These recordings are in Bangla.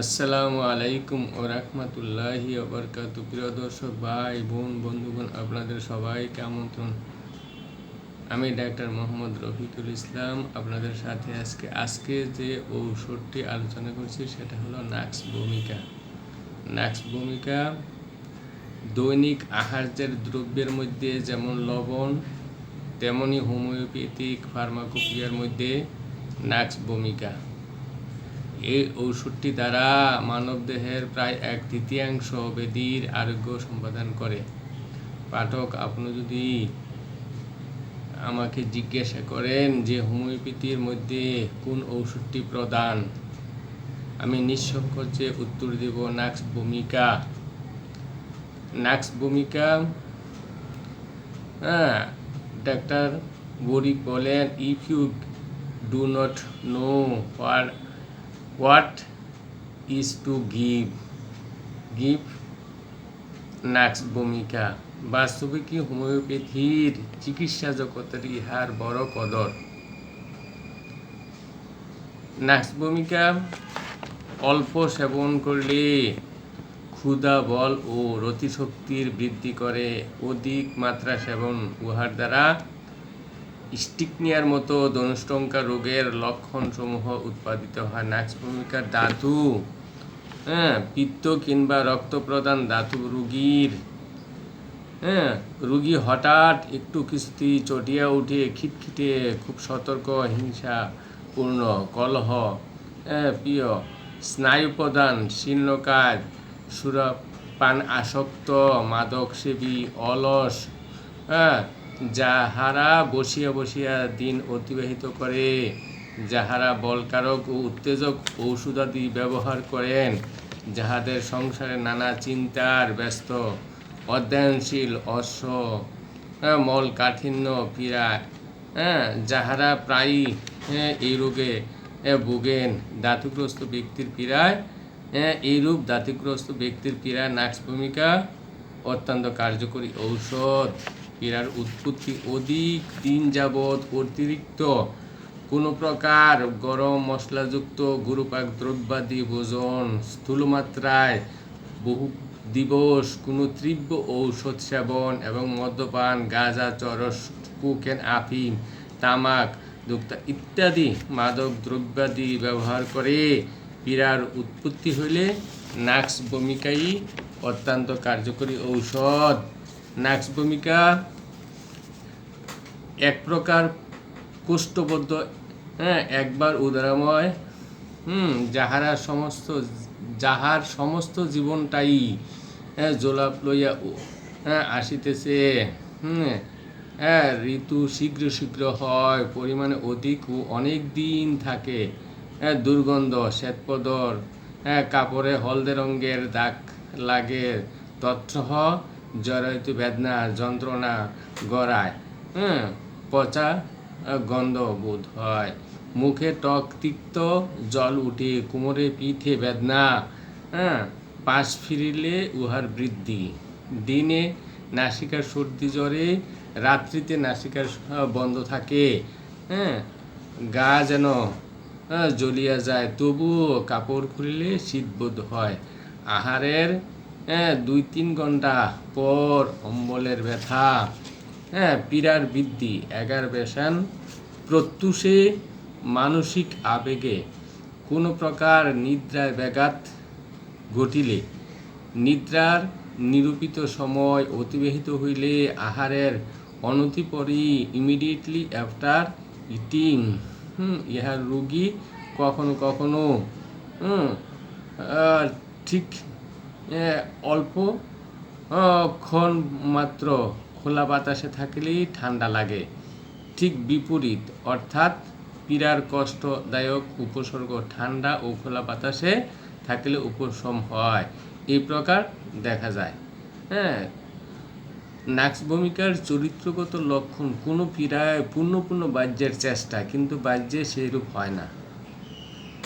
আসসালামু আলাইকুম ও রহমতুল্লাহি অবরকাত প্রিয় দর্শক, ভাই, বোন, বন্ধুগণ, আপনাদের সবাইকে আমন্ত্রণ। আমি ডাক্তার মোহাম্মদ রফিকুল ইসলাম। আপনাদের সাথে আজকে আজকে যে ঔষধটি আলোচনা করছি, সেটা হলো নাক্স ভূমিকা। নাক্স ভূমিকা দৈনিক আহার্যের দ্রব্যের মধ্যে, যেমন লবণ, তেমনি হোমিওপ্যাথিক ফার্মাকোপিয়ার মধ্যে নাক্স ভূমিকা। এই ঔষধটি দ্বারা মানবদেহের প্রায় এক তৃতীয়াংশ বেদির আরোগ্য সম্পাদন করে। পাঠক, আপনি যদি আমাকে জিজ্ঞাসা করেন যে হোমিওপ্যাথির মধ্যে কোন ঔষধটি প্রদান আমি নিঃসংকোচে উত্তর দেব, নাক্স ভূমিকা। নাক্স ভূমিকা হ্যাঁ ডাক্তার বরিক বলেন, if you do not know what what is to give give nux vomica বাস্তবিকই হোমিওপ্যাথির চিকিৎসা জগতের ইহার বড় কদর নাক্স ভূমিকা অল্প সেবন করলে ক্ষুধা বল ও রতিশক্তির বৃদ্ধি করে অধিক মাত্রা সেবন উহার দ্বারা স্টিকনিয়ার মতো ধনুষ্টঙ্কা রোগের লক্ষণসমূহ উৎপাদিত হয়। নাক্স ভূমিকার ধাতু। হ্যাঁ পিত্ত কিংবা রক্ত প্রদান ধাতু রুগীর। হ্যাঁ রুগী হঠাৎ একটু কিস্তি চটিয়া উঠে, খিটখিটে, খুব সতর্ক, হিংসাপূর্ণ, কলহ। হ্যাঁ প্রিয় স্নায়ু প্রদান শীর্ণকার সুরপান আসক্ত মাদক সেবী অলস। হ্যাঁ যাহারা বসিয়া বসিয়া দিন অতিবাহিত করে যাহারা বলকারক ও উত্তেজক ঔষধাদি ব্যবহার করেন যাহাদের সংসারে নানা চিন্তার ব্যস্ত অধ্যয়নশীল অশ্ব হ্যাঁ, মল কাঠিন্য পীড়া হ্যাঁ যাহারা প্রায়ই হ্যাঁ, এই রোগে হ্যাঁ, ভোগেন ধাতুগ্রস্ত ব্যক্তির পীড়ায় এইরূপ ধাতুগ্রস্ত ব্যক্তির পীড়ায় নাক্স ভূমিকা অত্যন্ত কার্যকরী ঔষধ। পীড়ার উৎপত্তি অধিক দিন যাবৎ অতিরিক্ত। কোনো প্রকার গরম মশলাযুক্ত গুরুপাক দ্রব্যাদি ভোজন স্থূলমাত্রায় বহু দিবস কোনো তীব্র ঔষধ সেবন এবং মদ্যপান, গাঁজা, চরস, কুকেন, আফিম, তামাক দুক্তা ইত্যাদি মাদক দ্রব্যাদি ব্যবহার করে পীড়ার উৎপত্তি হইলে নাক্স ভূমিকাই অত্যন্ত কার্যকরী ঔষধ। নাক্স ভূমিকা এক প্রকার কোষ্ঠবদ্ধ হ্যাঁ একবার উদারময়, হুম, যাহারা সমস্ত, যাহার সমস্ত জীবনটাই হ্যাঁ জোলাপ লইয়া হ্যাঁ আসিতেছে, হুম হ্যাঁ ঋতু শীঘ্র শীঘ্র হয়, পরিমাণে অধিক ও অনেক দিন থাকে হ্যাঁ দুর্গন্ধ, শ্বেতপদর হ্যাঁ কাপড়ে হলদে রঙের দাগ লাগে, তৎসহ জরায়িত বেদনা, যন্ত্রণা গড়ায় হ্যাঁ পচা গন্ধ বোধ হয়। মুখে টক তিক্ত, জল উঠে কোমরে পিঠে বেদনা হ্যাঁ পাশ ফিরিলে উহার বৃদ্ধি। দিনে নাসিকার সর্দি জ্বরে, রাত্রিতে নাসিকার বন্ধ থাকে হ্যাঁ গা যেন জ্বলিয়া যায়, তবুও কাপড় খুলিলে শীতবোধ হয়। আহারের হ্যাঁ দুই তিন ঘণ্টা পর অম্বলের ব্যথা হ্যাঁ পীড়ার বৃদ্ধি, এগার বেশান প্রত্যুষে মানসিক আবেগে। কোনো প্রকার নিদ্রায় ব্যাঘাত ঘটিলে, নিদ্রার নিরূপিত সময় অতিবাহিত হইলে আহারের অনতিপরই ইমিডিয়েটলি আফটার ইটিং ইহার রোগী কখনো কখনো ঠিক অল্প ক্ষণ মাত্র খোলা বাতাসে থাকলেই ঠান্ডা লাগে। ঠিক বিপরীত, অর্থাৎ পীড়ার কষ্টদায়ক উপসর্গ ঠান্ডা ও খোলা বাতাসে থাকলে উপশম হয়। এই প্রকার দেখা যায়। হ্যাঁ নাক্স ভূমিকার চরিত্রগত লক্ষণ কোনো পীড়ায় পূর্ণ পূর্ণ বাহ্যের চেষ্টা, কিন্তু বাহ্যে সেইরূপ হয় না।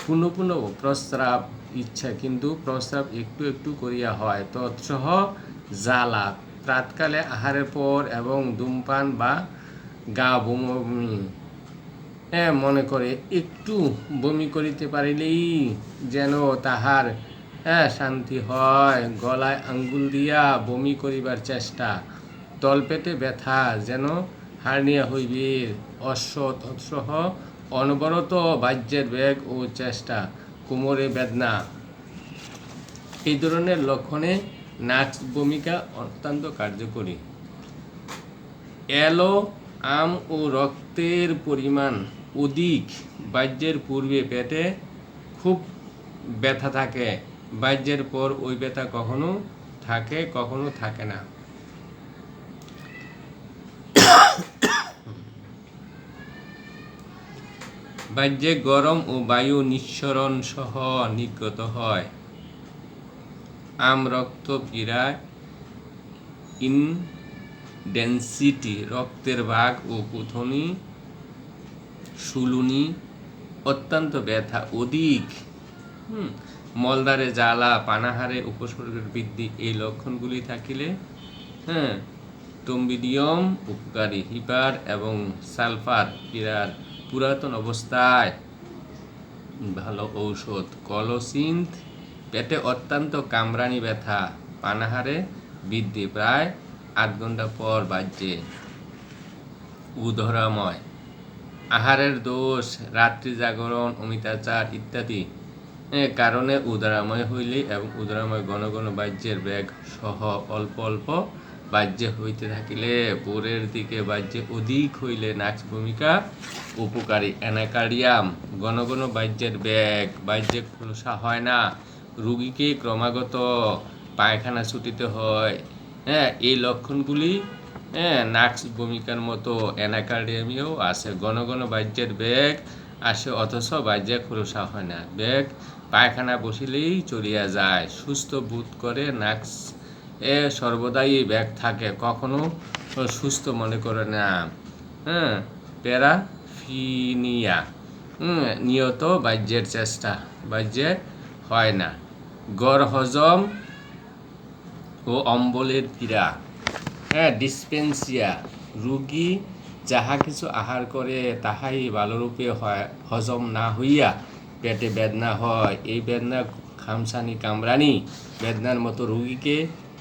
পূর্ণ পূর্ণ প্রস্রাব ইচ্ছা, কিন্তু প্রস্রাব একটু একটু করিয়া হয়, তৎসহ জ্বালা প্রাতকালে আহারের পর এবং ধূমপান বা গা বমি হ্যাঁ মনে করে একটু বমি করিতে পারিলেই যেন তাহার হ্যাঁ শান্তি হয়। গলায় আঙ্গুল দিয়া বমি করিবার চেষ্টা। তলপেটে ব্যথা যেন হার্নিয়া হইবে। অশ্ব তৎসহ অনবরত বাহ্যের বেগ ও চেষ্টা, কোমরে বেদনা। এই ধরনের লক্ষণে নাচ ভূমিকা অত্যন্ত কার্যকরী। এলো, আম ও রক্তের পরিমাণ অধিক বাহ্যের পূর্বে পেটে খুব ব্যথা থাকে। বাহ্যের পর ওই ব্যথা কখনো থাকে কখনো থাকে না। বাহ্যে গরম ও বায়ু নিঃসরণ সহ নির্গত হয়। আম রক্ত পীড়ায় ইন ডেন্সিটি রক্তের ভাগ ও কুথনি শুলুনি অত্যন্ত ব্যথা অধিক হুম, মলদারে জ্বালা পানাহারে উপসর্গের বৃদ্ধি এই লক্ষণগুলি থাকিলে হ্যাঁ টম্বিডিয়াম উপকারী হিপার এবং সালফার পীড়ার পুরাতন অবস্থায় ভালো ঔষধ কলসিন্থ পেটে অত্যন্ত কামরানি ব্যথা, পানাহারে বৃদ্ধি প্রায় আট ঘণ্টা পর বাজ্যে উদরাময় আহারের দোষ, রাত্রি জাগরণ, অমিতাচার ইত্যাদি কারণে উদরাময় হইলে এবং উদরাময় ঘন ঘন বাহ্যের ব্যাগ সহ অল্প অল্প বাহ্যে হইতে থাকিলে পরের দিকে বাহ্যে অধিক হইলে নাচ ভূমিকা উপকারী। অ্যানাকার্ডিয়াম, ঘন ঘন বাহ্যের ব্যাগ বাহ্যে খোলসা হয় না। রুগীকে ক্রমাগত পায়খানা ছুটিতে হয় হ্যাঁ এই লক্ষণগুলি হ্যাঁ নাক্স ভূমিকার মতো অ্যানাকার্ডিয়ামিও আছে। ঘন ঘন বাহ্যের ব্যাগ আসে, অথচ বাহ্যে খোলসা হয় না। ব্যাগ পায়খানা বসিলেই চলিয়া যায়। সুস্থ বোধ করে নাক্স এ সর্বদাই ব্যাগ থাকে, কখনো সুস্থ মনে করে না। হ্যাঁ প্যারাফিনিয়া নিয়ত বাহ্যের চেষ্টা, বাহ্যে হয় না। গড় হজম ও অম্বলের পীড়া। হ্যাঁ ডিসপেন্সিয়া, রুগী যাহা কিছু আহার করে তাহাই ভালোরূপে হয়, হজম না হইয়া পেটে বেদনা হয়, এই বেদনা খামসানি কামরানি বেদনার মতো রুগীকে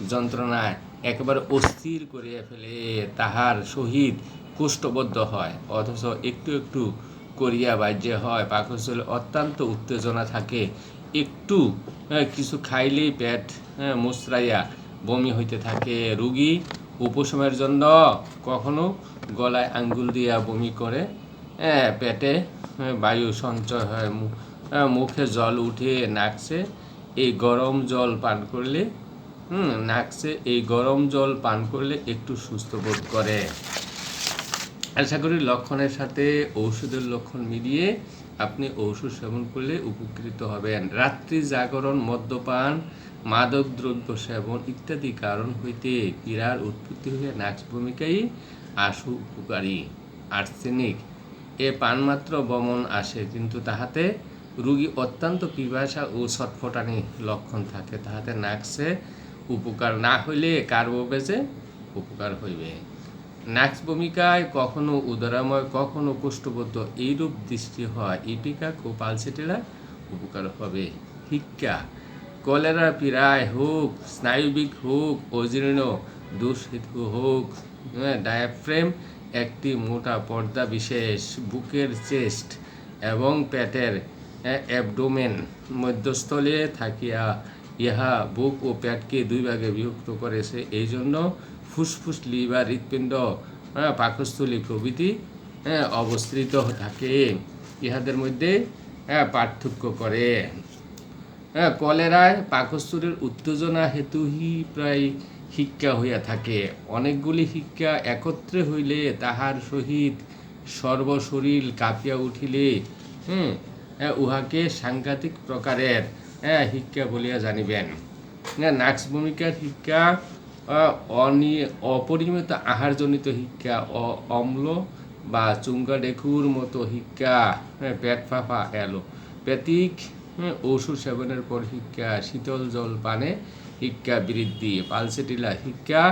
যন্ত্রণায় একেবারে অস্থির করিয়া ফেলে, তাহার সহিত কুষ্ঠবদ্ধ হয়, অথচ একটু একটু করিয়া বাহ্যে হয়, পাকস্থলে অত্যন্ত উত্তেজনা থাকে, একটু কিছু খাইলেই পেট হ্যাঁ, মুচড়াইয়া বমি হইতে থাকে রুগী। উপশমের জন্য কখনো গলায় আঙ্গুল দিয়া বমি করে হ্যাঁ, পেটে হ্যাঁ, বায়ু সঞ্চয় হয় হ্যাঁ, মুখে জল উঠে নাকছে। এই গরম জল পান করলে হুম নাকছে। এই গরম জল পান করলে একটু সুস্থ বোধ করে। আশা করি লক্ষণের সাথে ঔষধের লক্ষণ মিলিয়ে আপনি ঔষধ সেবন করলে উপকৃত হবেন। রাত্রি জাগরণ, মদ্যপান, মাদক দ্রব্য সেবন ইত্যাদি কারণ হইতে পীড়ার উৎপত্তি হইয়া নাচ ভূমিকাই আশু উপকারী। আর্সেনিক, এ পানমাত্র বমন আসে, কিন্তু তাহাতে রুগী অত্যন্ত পিপাসা ও ছটফটানি লক্ষণ থাকে। তাহাতে নাকসে উপকার না হইলে কার্বোবেজে উপকার হইবে। নাক্স ভূমিকায় কখনো উদরাময় কখনো কোষ্ঠবদ্ধ এইরূপ দৃষ্টি হয় ইপিকা ও পালসেটেরা উপকার হবে। হিক্কা কলেরা পীড়ায় হোক স্নায়ুবিক হোক অজীর্ণ দুঃস্থিত হোক হ্যাঁ, ডায়াফ্রেম একটি মোটা পর্দা বিশেষ বুকের চেস্ট এবং পেটের অ্যাবডোমেন মধ্যস্থলে থাকিয়া ইহা বুক ও পেটকে দুই ভাগে বিভক্ত করেছে এই জন্য ফুসফুস লিভার হৃৎপিণ্ড হ্যাঁ, পাকস্থলী প্রভৃতি হ্যাঁ, অবস্থিত থাকে। ইহাদের মধ্যে হ্যাঁ, পার্থক্য করে। কলেরায় পাকস্থলীর উত্তেজনা হেতুহি প্রায় শিক্ষা হইয়া থাকে। অনেকগুলি শিক্ষা একত্রে হইলে তাহার সহিত সর্বশরীর কাঁপিয়া উঠিলে হ্যাঁ, উহাকে সাংঘাতিক প্রকারের হিক্কা বলিয়া জানিবেন। নাক্স ভূমিকার আহ, অনি অপরিমিত আহারজনিত অ অম্ল বা চুঙ্গা ডেকুর মতো হ্যাঁ, পেট ফাঁপা এলো। পেতিক হ্যাঁ, ঔষধ সেবনের পর হিক্কা শীতল জল পানে শিক্ষা বৃদ্ধি পালসেটিলা শিক্ষা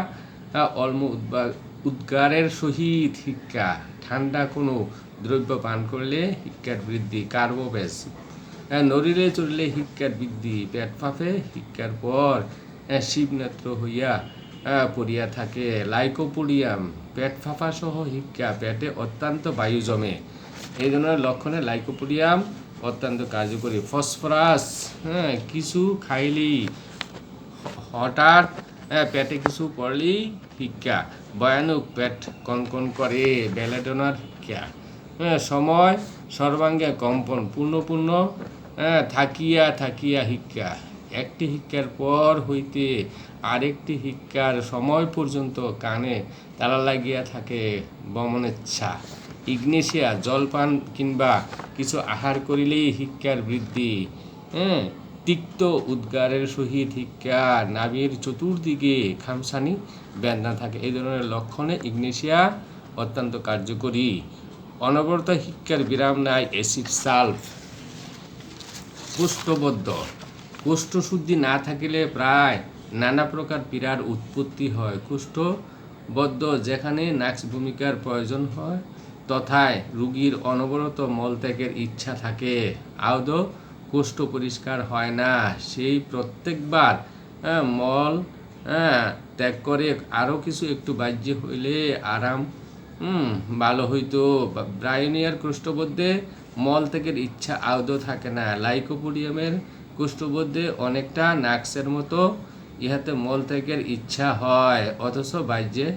উদ্বা উদ্গারের সহিত হিক্কা ঠান্ডা কোনো দ্রব্য পান করলে শিক্ষার বৃদ্ধি কার্বোবেস হ্যাঁ, নড়িলে চড়িলে শিক্ষার বৃদ্ধি পেট ফাঁপে শিক্ষার পর হ্যাঁ, শিবনেত্র হইয়া হ্যাঁ, পড়িয়া থাকে। লাইকোপোডিয়াম পেট ফাঁপা সহ শিক্ষা পেটে অত্যন্ত বায়ু জমে। এই ধরনের লক্ষণে লাইকোপোডিয়াম অত্যন্ত কার্যকরী। ফসফরাস হ্যাঁ কিছু খাইলেই হঠাৎ পেটে কিছু পড়লেই শিক্ষা। ভয়ানক পেট কনকন করে বেলেডোনার ভিক্ষা হ্যাঁ, সময় সর্বাঙ্গে কম্পন পূর্ণ পূর্ণ হ্যাঁ, থাকিয়া থাকিয়া শিক্ষা একটি শিক্ষার পর হইতে আরেকটি শিক্ষার সময় পর্যন্ত কানে তালা লাগিয়া থাকে বমনেচ্ছা। ইগনেশিয়া জলপান কিংবা কিছু আহার করিলেই শিক্ষার বৃদ্ধি হ্যাঁ তিক্ত উদ্গারের সহিত শিক্ষা নাভির চতুর্দিকে খামসানি বেদনা থাকে। এই ধরনের লক্ষণে ইগনেশিয়া অত্যন্ত কার্যকরী। অনবরত শিক্ষার বিরাম নাই অ্যাসিড সালফ কোষ্ঠবদ্ধ। কোষ্ঠশুদ্ধি না থাকিলে প্রায় নানা প্রকার পীড়ার উৎপত্তি হয়। কোষ্ঠবদ্ধ যেখানে নাক্স ভূমিকার প্রয়োজন হয়, তথায় রুগীর অনবরত মলত্যাগের ইচ্ছা থাকে। আদৌ কোষ্ঠ পরিষ্কার হয় না। সেই প্রত্যেকবার মল ত্যাগ করে আরও কিছু একটু বাহ্য হইলে আরাম হুম, ভালো হইতো। বা- ব্রায়োনিয়ার কোষ্ঠবদ্ধে মল ত্যাগের ইচ্ছা আদৌ থাকে না। লাইকোপোডিয়ামের কোষ্ঠবদ্ধে অনেকটা নাক্সের মতো ইহাতে মল ত্যাগের ইচ্ছা হয়, অথচ বাহ্যে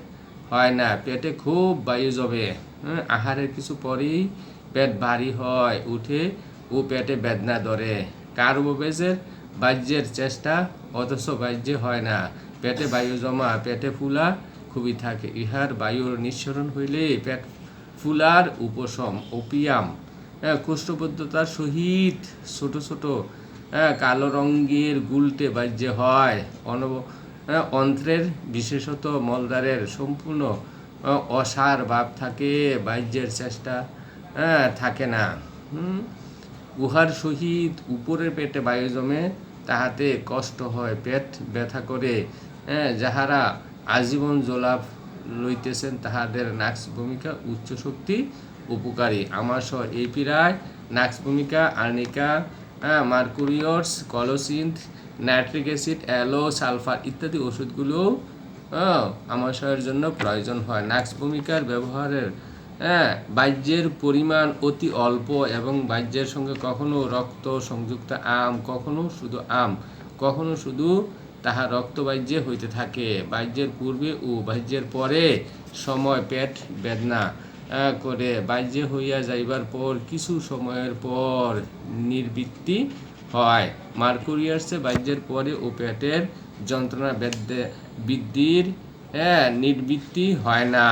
হয় না। পেটে খুব বায়ু জমে। আহারের কিছু পরেই পেট ভারী হয়, উঠে ও পেটে বেদনা ধরে। কার্বোবেজের বাহ্যের চেষ্টা অথচ বাহ্যে হয় না। পেটে বায়ু জমা, পেটে ফুলা খুবই থাকে। ইহার বায়ুর নিঃসরণ হইলে পেট ফুলার উপশম ওপিয়াম কোষ্ঠবদ্ধতার সহিত ছোট ছোট কালো রঙের গুলটে বাহ্যে হয়। অনব অন্ত্রের বিশেষত মলদ্বারের সম্পূর্ণ অসার ভাব থাকে, বাহ্যের চেষ্টা থাকে না। উহার সহিত উপরের পেটে বায়ু জমে, তাহাতে কষ্ট হয়, পেট ব্যথা করে যাহারা আজীবন জলাপ লইতেছেন তাহাদের নাক্স ভূমিকা উচ্চ শক্তি উপকারী। আমার সহ এই পীড়ায় নাক্স ভূমিকা আর্নিকা হ্যাঁ, mercurius colocynth nitric acid aloe sulphur ইত্যাদি ওষুধগুলো হ্যাঁ, আমাশয়ের জন্য প্রয়োজন হয়। নাক্স ভূমিকার ব্যবহারের হ্যাঁ বাহ্যের পরিমাণ অতি অল্প এবং বাহ্যের সঙ্গে কখনো রক্ত সংযুক্ত আম কখনো শুধু আম কখনো শুধু তাহা রক্ত রক্তবাহ্যে হইতে থাকে। বাহ্যের পূর্বে ও বাহ্যের পরে সময়, পেট, বেদনা করে বাহ্যে হইয়া যাইবার পর, কিছু সময়ের পর নির্বৃত্তি হয়। মার্কুরিয়াসে বাহ্যের পরে ও পেটের যন্ত্রণা বৃদ্ধির নির্বৃত্তি হয় না।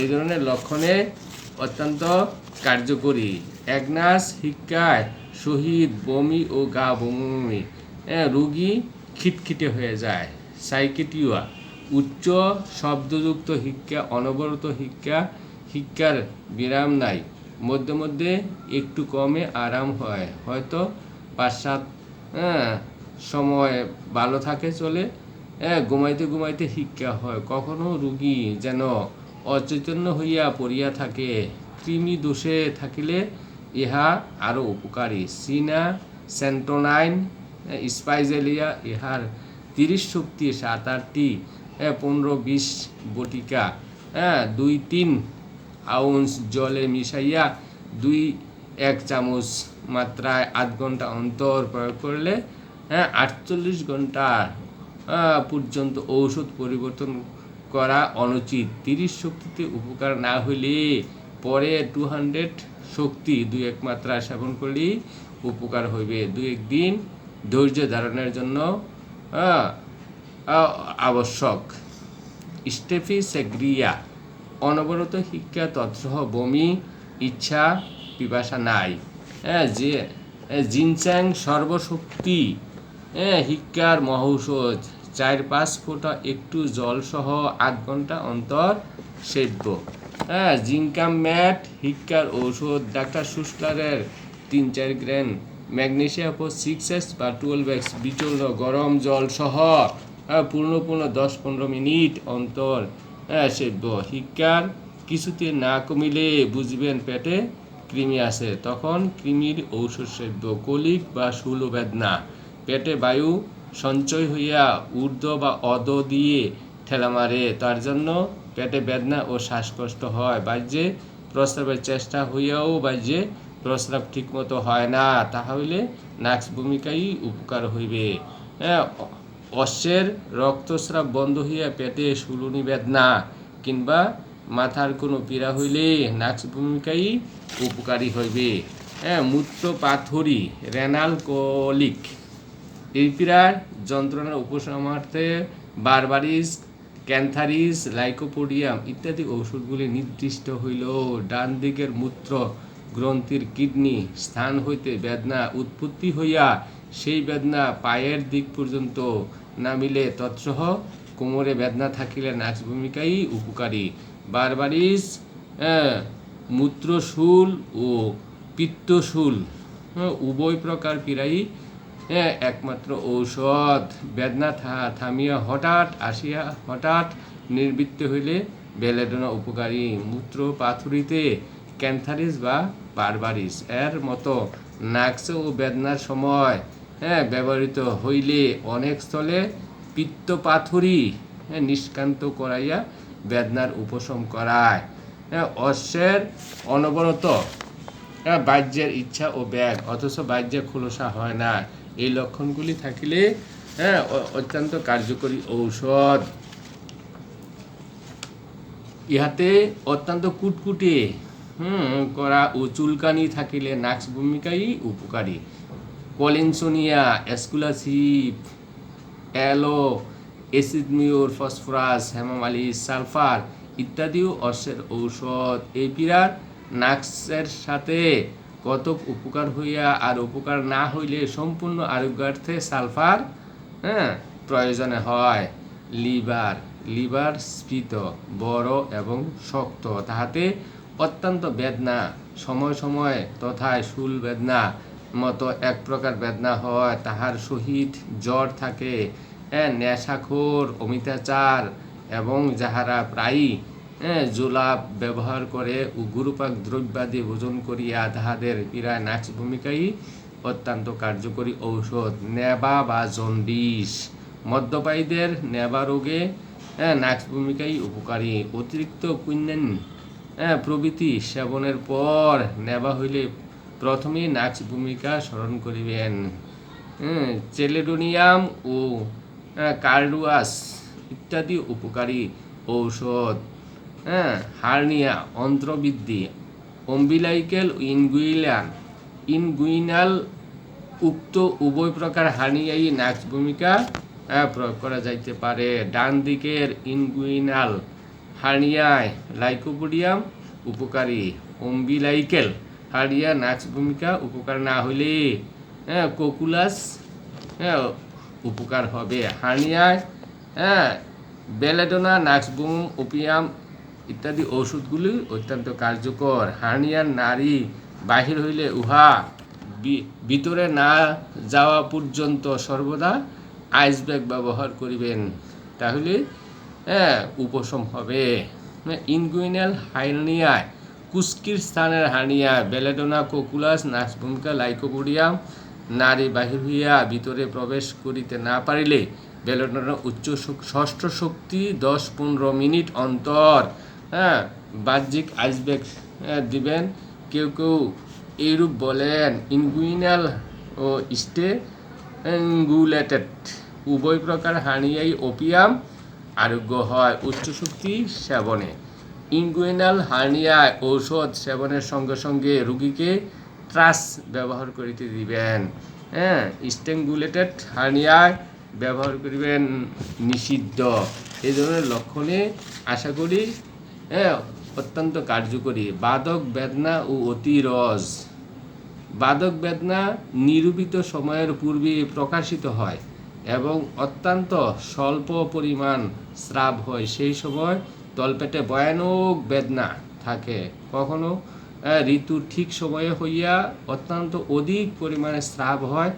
এই ধরনের লক্ষণে অত্যন্ত কার্যকরী। একনাস শিক্ষায় শহীদ বমি ও গা বমি। রুগী খিটখিটে হয়ে যায়। সাইকেটিয়া উচ্চ শব্দযুক্ত শিক্ষা, অনবরত শিক্ষা, শিক্ষার বিরাম নাই। মধ্যে মধ্যে একটু কমে আরাম হয়। হয়তো পাঁচ সাত হ্যাঁ সময় ভালো থাকে চলে হ্যাঁ ঘুমাইতে ঘুমাইতে শিক্ষা হয়। কখনো রুগী যেন অচৈতন্য হইয়া পড়িয়া থাকে। কৃমি দোষে থাকিলে ইহা আরও উপকারী। সিনা, সেন্টোনাইন স্পাইজেলিয়া ইহার তিরিশ শক্তি সাত আটটি পনেরো বিশ বটিকা হ্যাঁ দুই তিন আউন্স জলে মিশাইয়া দুই এক চামচ মাত্রায় আধ ঘণ্টা অন্তর প্রয়োগ করলে হ্যাঁ আটচল্লিশ ঘণ্টা পর্যন্ত ঔষধ পরিবর্তন করা অনুচিত। তিরিশ শক্তিতে উপকার না হইলে পরে টু হান্ড্রেড শক্তি দুই এক মাত্রা সেবন করলেই উপকার হইবে। দুই একদিন ধৈর্য ধারণের জন্য আবশ্যক। স্টেফি সেগ্রিয়া, অনবরত শিক্ষা তৎসহ বমি, ইচ্ছা, পিপাসা নাই। হ্যাঁ যে জিনচ্যাং সর্বশক্তি। হ্যাঁ শিক্ষার মহৌষধ, চার পাঁচ ফোঁটা একটু জলসহ আধ ঘণ্টা অন্তর সেব্য হ্যাঁ জিঙ্কাম ম্যাট, শিক্ষার ঔষধ, ডাক্তার সুস্টারের তিন চার gram magnesia phos six x বা টুয়েলভ এক্স বিচূর্ণ গরম জল সহ পূর্ণ পূর্ণ দশ পনেরো মিনিট অন্তর সেব্য শিক্ষার কিছুতে না কমিলে বুঝবেন পেটে কৃমি আছে। তখন কৃমির ঔষধ সেব্য, কলিক বা বেদনা, পেটে বায়ু সঞ্চয় হইয়া ঊর্ধ্ব বা অদ দিয়ে ঠেলা মারে। তার জন্য পেটে বেদনা ও শ্বাসকষ্ট হয়। বাহ্যে প্রস্রাবের চেষ্টা হইয়াও বাহ্যে প্রস্রাব ঠিকমতো হয় না তাহা হইলে নাক্স ভূমিকাই উপকার হইবে। হ্যাঁ, অশ্বের রক্তস্রাব বন্ধ হইয়া পেটে শুলুনি বেদনা কিংবা মাথার কোনো পীড়া হইলে নাক্স ভূমিকাই উপকারী হইবে। হ্যাঁ মূত্র পাথরি রেনাল কলিক এই পীড়ার যন্ত্রণার উপশমার্থে বারবারিস ক্যান্থারিস লাইকোপোডিয়াম ইত্যাদি ওষুধগুলি নির্দিষ্ট হইল ডান দিকের মূত্র গ্রন্থির কিডনি স্থান হইতে বেদনা উৎপত্তি হইয়া সেই বেদনা পায়ের দিক পর্যন্ত নামিলে তৎসহ কোমরে বেদনা থাকিলে নাক্স ভূমিকাই উপকারী। বারবারিস মূত্রশূল ও পিত্তশূল উভয় প্রকার পীড়াই একমাত্র ঔষধ। বেদনা থামিয়া হঠাৎ আসিয়া হঠাৎ নির্বৃত্ত হইলে বেলেডোনা উপকারী। মূত্র পাথুরিতে ক্যান্থারিস বা বারবারিস। এর মতো নাক্স ও বেদনার সময় হ্যাঁ ব্যবহৃত হইলে অনেক স্থলে পিত্ত পাথুরি হ্যাঁ, নিষ্কান্ত করাইয়া বেদনার উপশম করায়। হ্যাঁ, অশ্বের অনবরত হ্যাঁ, বাহ্যের ইচ্ছা ও ব্যাগ অথচ বাহ্যে খোলসা হয় না। এই লক্ষণগুলি থাকিলে হ্যাঁ অত্যন্ত কার্যকরী ঔষধ। ইহাতে অত্যন্ত কুটকুটে করা ও চুলকানি থাকিলে নাক্স ভূমিকাই উপকারী। Collinsonia aesculus hip aloe, acid mur, phosphorus hamamelis sulphur ইত্যাদিও অশ্বের ঔষধ। এই পীড়ার নাক্সের সাথে কতক উপকার হইয়া আর উপকার না হইলে সম্পূর্ণ আরোগ্যার্থে সালফার হ্যাঁ প্রয়োজনে হয়। লিভার লিভার স্ফীত, বড় এবং শক্ত। তাহাতে অত্যন্ত বেদনা, সময় সময় তথায় শুল বেদনা মতো এক প্রকার বেদনা হয়। তাহার সহিত জ্বর থাকে নেশাখোর, অমিতাচার এবং যাহারা প্রায়ই জোলাপ ব্যবহার করে ও গুরুপাক দ্রব্যাদি ভোজন করিয়া তাহাদের পীড়ায় নাচ ভূমিকাই অত্যন্ত কার্যকরী ঔষধ। নেবা বা জন্ডিস মদ্যপায়ীদের নেবা রোগে নাক্স ভূমিকাই উপকারী। অতিরিক্ত কুইন্যান হ্যাঁ প্রভৃতি সেবনের পর নেবা হইলে প্রথমেই নাক্স ভূমিকা স্মরণ করিবেন। হুম, চেলেডোনিয়াম ও হ্যাঁ, কার্ডুয়াস ইত্যাদি উপকারী ঔষধ। হ্যাঁ হার্নিয়া অন্ত্রবৃদ্ধি অম্বিলাইকেল ইনগুইলান ইনগুইনাল উক্ত উভয় প্রকার হার্নিয়াই নাক্স ভূমিকা হ্যাঁ, প্রয়োগ করা যাইতে পারে। ডান দিকের ইনগুইনাল হার্নিয়ায় লাইকোপোডিয়াম উপকারী অম্বিলাইকেল হার্নিয়া নাক্স ভূমিকা উপকার না হইলে হ্যাঁ কোকুলাস হ্যাঁ উপকার হবে। হার্নিয়ায় হ্যাঁ বেলেডোনা নাক্সবুম ওপিয়াম ইত্যাদি ওষুধগুলি অত্যন্ত কার্যকর। হার্নিয়ার নারী বাহির হইলে উহা ভিতরে না যাওয়া পর্যন্ত সর্বদা আইস ব্যাগ ব্যবহার করিবেন। তাহলে হ্যাঁ উপশম হবে। ইনগুইনাল হার্নিয়ায় কুস্কির স্থানের hernia belladonna, cocculus nux vomica lycopodium, নারী বাহির ভিতরে প্রবেশ করিতে না পারিলে বেলেডোনা উচ্চ ষষ্ঠ শক্তি দশ পনেরো মিনিট অন্তর হ্যাঁ বাহ্যিক আইসব্যাগ দিবেন। কেউ কেউ এইরূপ বলেন, ইনগুইনাল ও স্টে উভয় প্রকার হানিয়াই ওপিয়াম আরোগ্য হয় উচ্চ শক্তি সেবনে। ইনগুইনাল হার্নিয়ায় ঔষধ সেবনের সঙ্গে সঙ্গে রুগীকে ট্রাস ব্যবহার করিতে দিবেন। হ্যাঁ স্ট্যাঙ্গুলেটেড হার্নিয়ায় ব্যবহার করিবেন নিষিদ্ধ। এই ধরনের লক্ষণে আশা করি হ্যাঁ অত্যন্ত কার্যকরী। বাদক বেদনা ও অতিরস বাদক বেদনা নিরূপিত সময়ের পূর্বে প্রকাশিত হয়। এবং অত্যন্ত স্বল্প পরিমাণ স্রাব হয়। সেই সময় তলপেটে ভয়ানক বেদনা থাকে। কখনো ঋতু ঠিক সময়ে হইয়া অত্যন্ত অধিক পরিমাণে স্রাব হয়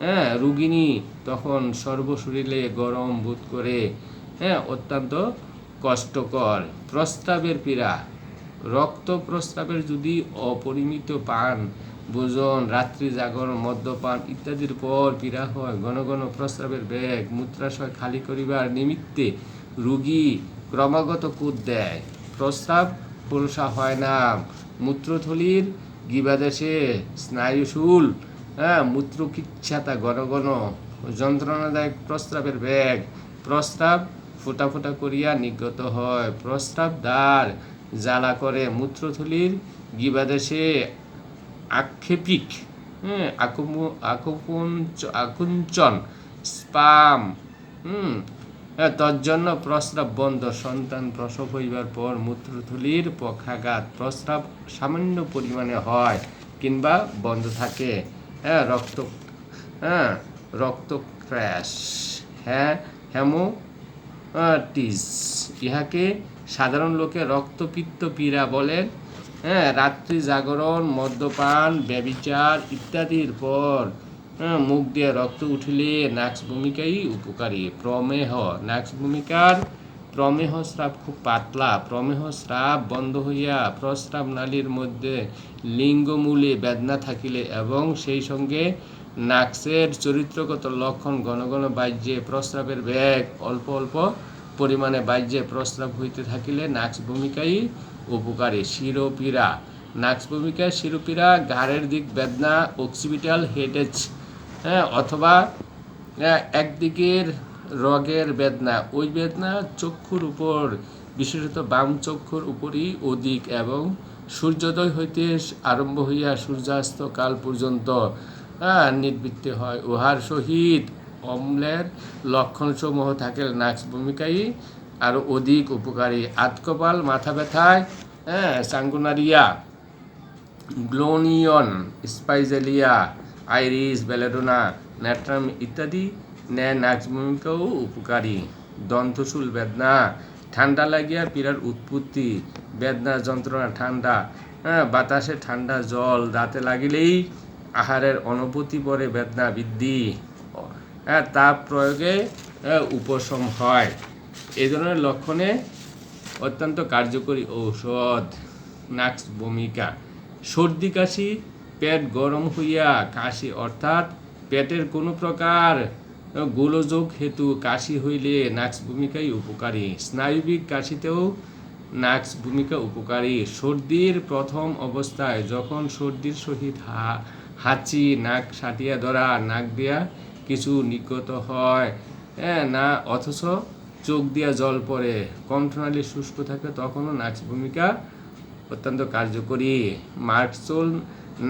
হ্যাঁ রুগিনী তখন সর্বশরীরে গরম বোধ করে হ্যাঁ অত্যন্ত কষ্টকর। প্রস্তাবের পীড়া। রক্ত প্রস্রাবের যদি অপরিমিত পান ভোজন, রাত্রি জাগরণ, মদ্যপান ইত্যাদির পর হয়। ঘন ঘন প্রস্রাবের ব্যাগ মূত্রাশয় খালি করিবার নিমিত্তে রুগী ক্রমাগত কুদ দেয়। প্রস্রাব পুরসা হয় না। মূত্রথলির গিবাদেশে স্নায়ুশুল হ্যাঁ মূত্রকিচ্ছাতা ঘন ঘন যন্ত্রণাদায়ক প্রস্রাবের ব্যাগ প্রস্রাব ফোঁটা ফোঁটা করিয়া নির্গত হয়। প্রস্রাব দ্বার জ্বালা করে মূত্রথলির গিবাদেশে আক্ষেপিক হ্যাঁ আকুঞ্চন স্পাম হুম হ্যাঁ, তজ্জন্য প্রস্রাব বন্ধ সন্তান প্রসব হইবার পর মূত্রথলির পক্ষাঘাত প্রস্রাব সামান্য পরিমাণে হয় কিংবা বন্ধ থাকে হ্যাঁ রক্ত হ্যাঁ রক্ত ক্র্যাশ হ্যাঁ হেমো টিস ইহাকে সাধারণ লোকে রক্তপিত্ত পীড়া বলেন হ্যাঁ রাত্রি জাগরণ মদ্যপান ব্যবিচার ইত্যাদির পর হ্যাঁ, মুখ দিয়ে রক্ত উঠিলে নাক্স ভূমিকাই উপকারী। প্রমেহ নাক্স ভূমিকার প্রমেহ স্রাব খুব পাতলা। প্রমেহ স্রাব বন্ধ হইয়া প্রস্রাব নালীর মধ্যে লিঙ্গমূলে বেদনা থাকিলে এবং সেই সঙ্গে নাক্সের চরিত্রগত লক্ষণ ঘন ঘন বাহ্যে প্রস্রাবের ব্যাগ অল্প অল্প পরিমাণে বাহ্যে প্রস্রাব হইতে থাকিলে নাক্স ভূমিকাই উপকারী। শিরোপীড়া। নাক্স ভূমিকায় শিরোপীড়া ঘাড়ের দিক বেদনা অক্সিপিটাল হেডেজ হ্যাঁ অথবা হ্যাঁ, একদিকের রগের বেদনা। ওই বেদনা চক্ষুর উপর বিশেষত বাম চক্ষুর উপরই অধিক এবং সূর্যোদয় হইতে আরম্ভ হইয়া সূর্যাস্ত কাল পর্যন্ত হ্যাঁ, নিবৃত্তি হয়। উহার সহিত অম্লের লক্ষণসমূহ থাকে নাক্স ভূমিকাই আরও অধিক উপকারী। আতকপাল মাথা ব্যথায় হ্যাঁ sanguinaria glonoine spigelia iris belladonna natrum ইত্যাদি ন্যায় নাচভূমিকাও উপকারী। দন্তশূল বেদনা ঠান্ডা লাগিয়া পীড়ার উৎপত্তি বেদনা যন্ত্রণা ঠান্ডা হ্যাঁ বাতাসে ঠান্ডা জল দাঁতে লাগিলেই আহারের অনুভূতি পরে বেদনা বৃদ্ধি হ্যাঁ তাপ প্রয়োগে হ্যাঁ, উপশম হয়। এই ধরনের লক্ষণে অত্যন্ত কার্যকরী ঔষধ। নাক্স ভূমিকা। সর্দি, কাশি, পেট গরম হইয়া কাশি, অর্থাৎ পেটের কোনো প্রকার গোলযোগ হেতু কাশি হইলে নাক্স ভূমিকাই উপকারী। স্নায়ুবিক কাশিতেও নাক্স ভূমিকা উপকারী। সর্দির প্রথম অবস্থায় যখন সর্দির সহিত হা, হাঁচি, নাক সাটিয়া ধরা, নাক দিয়া কিছু নিগত হয় হ্যাঁ না, অথচ চোখ দিয়া জল পড়ে, কণ্ঠনালী শুষ্ক থাকে, তখনও নাক্স ভূমিকা অত্যন্ত কার্যকরী। মার্কসোল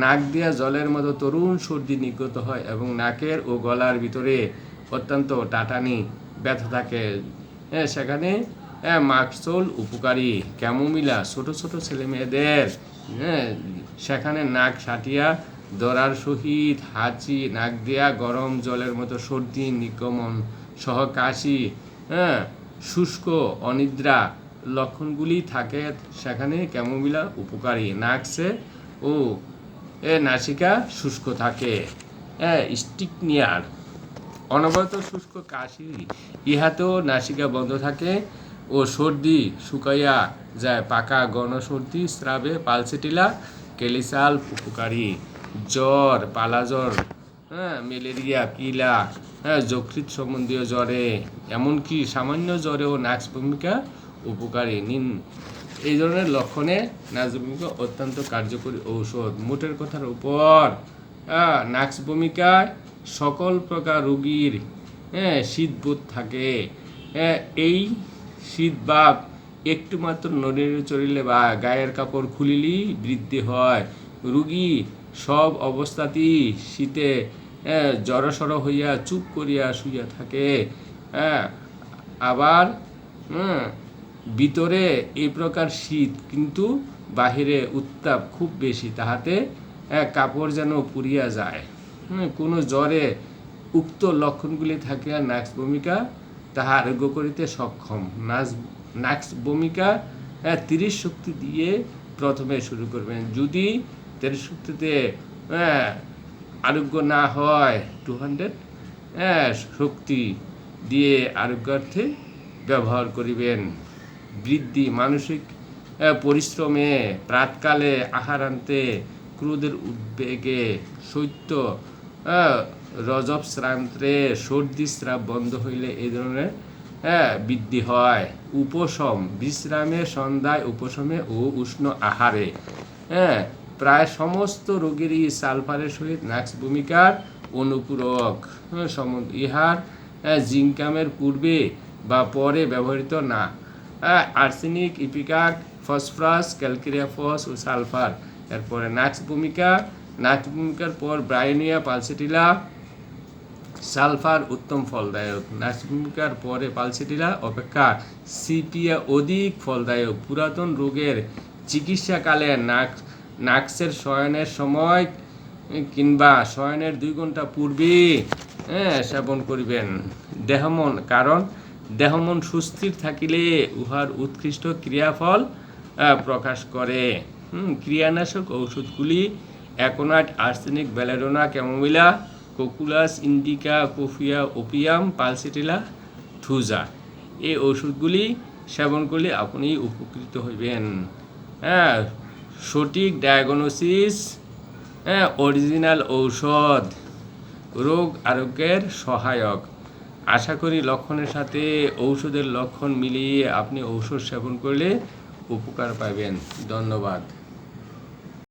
নাক দিয়া জলের মতো তরুণ সর্দি নির্গত হয় এবং নাকের ও গলার ভিতরে অত্যন্ত টাটানি ব্যথা থাকে। হ্যাঁ সেখানে হ্যাঁ মার্কসোল উপকারী। ক্যামোমিলা ছোট ছোট ছেলে মেয়েদের হ্যাঁ সেখানে নাক সাটিয়া দরার সহিত হাঁচি, নাক দিয়া গরম জলের মতো সর্দি নিগমন সহ কাশি হ্যাঁ শুষ্ক, অনিদ্রা লক্ষণগুলি থাকে সেখানে ক্যামোমিলা উপকারী। নাকসে ও এ নাসিকা শুষ্ক থাকে। হ্যাঁ স্টিকনিয়ার, অনবরত শুষ্ক কাশি, ইহাতেও নাসিকা বন্ধ থাকে ও সর্দি শুকাইয়া যায়। পাকা গণ সর্দি স্রাবে, পালসেটিলা, কেলিসাল উপকারী। জ্বর, পালাজ্বর হ্যাঁ ম্যালেরিয়া কিলা হ্যাঁ যকৃৎ সম্বন্ধীয় জ্বরে এমনকি সামান্য জ্বরেও নাক্স ভূমিকা উপকারী নিন এই ধরনের লক্ষণে নাক্স ভূমিকা অত্যন্ত কার্যকরী ঔষধ। মোটের কথার উপর হ্যাঁ, নাক্স ভূমিকায় সকল প্রকার রোগীর হ্যাঁ শীতবোধ থাকে। হ্যাঁ, এই শীত ভাব একটু মাত্র নড়িয়ে চড়িলে বা গায়ের কাপড় খুলিলেই বৃদ্ধি হয়। রুগী সব অবস্থাতেই শীতে জড়সড় হইয়া চুপ করিয়া শুইয়া থাকে। হ্যাঁ আবার ভিতরে এই প্রকার শীত কিন্তু বাহিরে উত্তাপ খুব বেশি, তাহাতে কাপড় যেন পুড়িয়া যায়। কোনো জ্বরে উক্ত লক্ষণগুলি থাকিয়া নাক্স ভূমিকা তাহা আরোগ্য করিতে সক্ষম। নাচ নাক্স ভূমিকা তিরিশ শক্তি দিয়ে প্রথমে শুরু করবেন। যদি তিরিশ শক্তিতে আরোগ্য না হয় টু হান্ড্রেড হ্যাঁ শক্তি দিয়ে আরোগ্যার্থে ব্যবহার করিবেন। বৃদ্ধি মানসিক পরিশ্রমে, প্রাতকালে আহারান্তে ক্রোধের উদ্বেগে শৈত্য রজব শ্রান্তে, সর্দি স্রাব বন্ধ হইলে এই ধরনের বৃদ্ধি হয়। উপশম, বিশ্রামে, সন্ধ্যায় উপশমে ও উষ্ণ আহারে হ্যাঁ প্রায় সমস্ত রোগেরই সালফারের সহিত নাক্স ভূমিকার অনুপূরক। হ্যাঁ, ইহার জিঙ্কামের পূর্বে বা পরে ব্যবহৃত না। Arsenic ipecac phosphorus calcarea phos ও সালফার। এরপরে নাক্স ভূমিকা। নাক্স ভূমিকার পর ব্রাইনিয়া পালসেটিলা সালফার উত্তম ফলদায়ক। নাক্স নাচভূমিকার পরে পালসেটিলা অপেক্ষা সিপিয়া অধিক ফলদায়ক। পুরাতন রোগের চিকিৎসাকালে নাক নাক্সের শয়নের সময় কিংবা শয়নের দুই ঘণ্টা পূর্বে সেবন করিবেন। দেহমন, কারণ দেহমন সুস্থির থাকিলে উহার উৎকৃষ্ট ক্রিয়াফল প্রকাশ করে। ক্রিয়ানাশক ঔষধগুলি aconite arsenic, belladonna, chamomilla, cocculus, indica, coffea, opium, pulsatilla thuja এই ওষুধগুলি সেবন করলে আপনি উপকৃত হইবেন। হ্যাঁ সঠিক ডায়াগনোসিস হ্যাঁ অরিজিনাল ঔষধ, রোগ আরোগ্যের সহায়ক। আশা করি লক্ষণের সাথে ঔষধের লক্ষণ মিলিয়ে আপনি ঔষধ সেবন করলে উপকার পাবেন। ধন্যবাদ।